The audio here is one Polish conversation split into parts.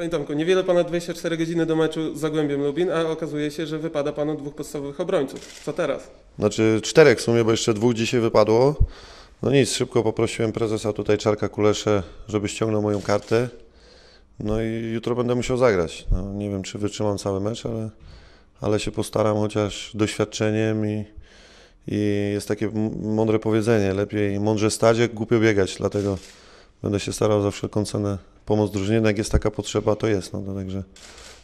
Panie Tomku, niewiele ponad 24 godziny do meczu z Zagłębiem Lubin, a okazuje się, że wypada panu dwóch podstawowych obrońców. Co teraz? Znaczy czterech w sumie, bo jeszcze dwóch dzisiaj wypadło. No nic, szybko poprosiłem prezesa tutaj Czarka Kuleszę, żeby ściągnął moją kartę. No i jutro będę musiał zagrać. No, nie wiem, czy wytrzymam cały mecz, ale, ale się postaram chociaż doświadczeniem i, i jest takie mądre powiedzenie, lepiej mądrze stać, jak głupio biegać, dlatego będę się starał za wszelką cenę pomóc drużynie, no jak jest taka potrzeba, to jest. No, to także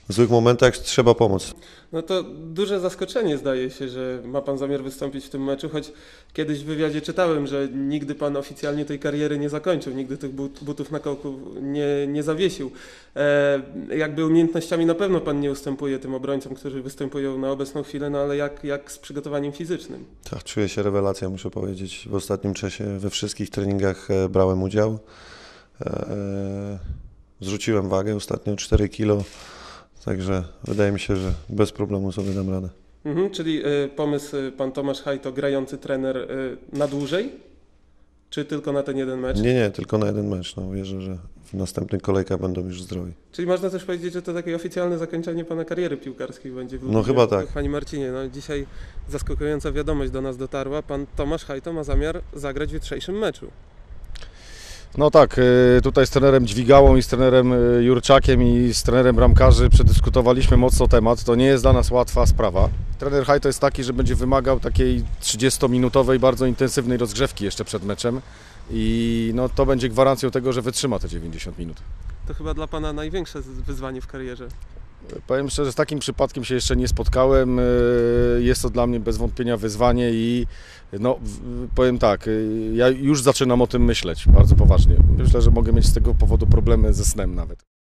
w złych momentach trzeba pomóc. No to duże zaskoczenie zdaje się, że ma pan zamiar wystąpić w tym meczu, choć kiedyś w wywiadzie czytałem, że nigdy pan oficjalnie tej kariery nie zakończył, nigdy tych but, butów na kołku nie, nie zawiesił. E, jakby umiejętnościami na pewno pan nie ustępuje tym obrońcom, którzy występują na obecną chwilę, no ale jak, jak z przygotowaniem fizycznym? Tak, czuję się rewelacja, muszę powiedzieć. W ostatnim czasie we wszystkich treningach e, brałem udział. Zrzuciłem wagę ostatnio 4 kg, także wydaje mi się, że bez problemu sobie dam radę. Mhm, czyli e, pomysł e, pan Tomasz Hajto, grający trener e, na dłużej? Czy tylko na ten jeden mecz? Nie, nie, tylko na jeden mecz. No, wierzę, że w następnych kolejkach będą już zdrowi. Czyli można też powiedzieć, że to takie oficjalne zakończenie pana kariery piłkarskiej będzie w No Lublinie. chyba tak. Panie Marcinie, no dzisiaj zaskakująca wiadomość do nas dotarła. Pan Tomasz Hajto ma zamiar zagrać w jutrzejszym meczu. No tak, y, tutaj z trenerem Dźwigałą i z trenerem y, Jurczakiem i z trenerem bramkarzy przedyskutowaliśmy mocno temat. To nie jest dla nas łatwa sprawa. Trener Hajto jest taki, że będzie wymagał takiej 30-minutowej, bardzo intensywnej rozgrzewki jeszcze przed meczem i no, to będzie gwarancją tego, że wytrzyma te 90 minut. To chyba dla pana największe wyzwanie w karierze. Powiem szczerze, z takim przypadkiem się jeszcze nie spotkałem. Y, Jest to dla mnie bez wątpienia wyzwanie i no, powiem tak, y, ja już zaczynam o tym myśleć bardzo poważnie. Myślę, że mogę mieć z tego powodu problemy ze snem nawet.